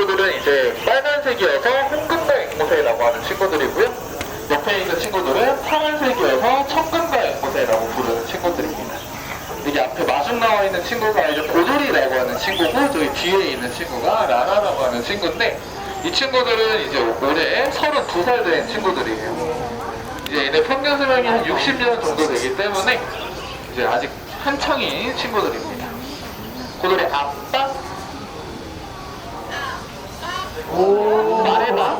친구들은 이제 빨간색이어서 홍금가 앵무새라고 하는 친구들이고요. 옆에 있는 친구들은 파란색이어서 청금가 앵무새라고 부르는 친구들입니다. 여기 앞에 마중 나와 있는 친구가 이제 고돌이라고 하는 친구고 저기 뒤에 있는 친구가 라라라고 하는 친구인데 이 친구들은 이제 올해 32살 된 친구들이에요. 이제 얘네 평균 수명이 한 60년 정도 되기 때문에 이제 아직 한창인 친구들입니다. 고돌이 아빠 말해봐.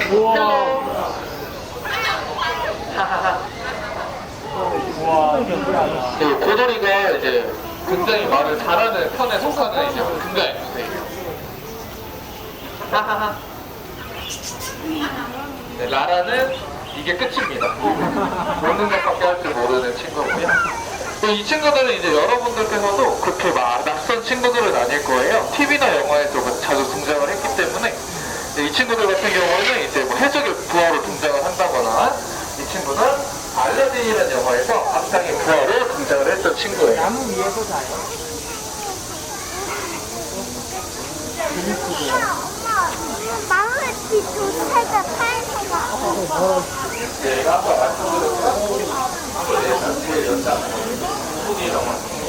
헬로. 하하하. 네, 고돌이가 이제 굉장히 말을 잘하는 편에 속하는 이제 금가예요. 하하하. 네, 라라는 이게 끝입니다. 모르는 것밖에 할 줄 모르는. 또 이 친구들은 이제 여러분들께서도 그렇게 막 낯선 친구들은 아닐 거예요. TV나 영화에서 자주 등장을 했기 때문에 네, 이 친구들 같은 경우에는 이제 뭐 해적의 부하로 등장을 한다거나 이 친구는 알라딘이라는 영화에서 악당의 부하로 등장을 했던 친구예요. 나무 위에서 자요. 뒤도 살짝 파란색아. 아까 懂吗？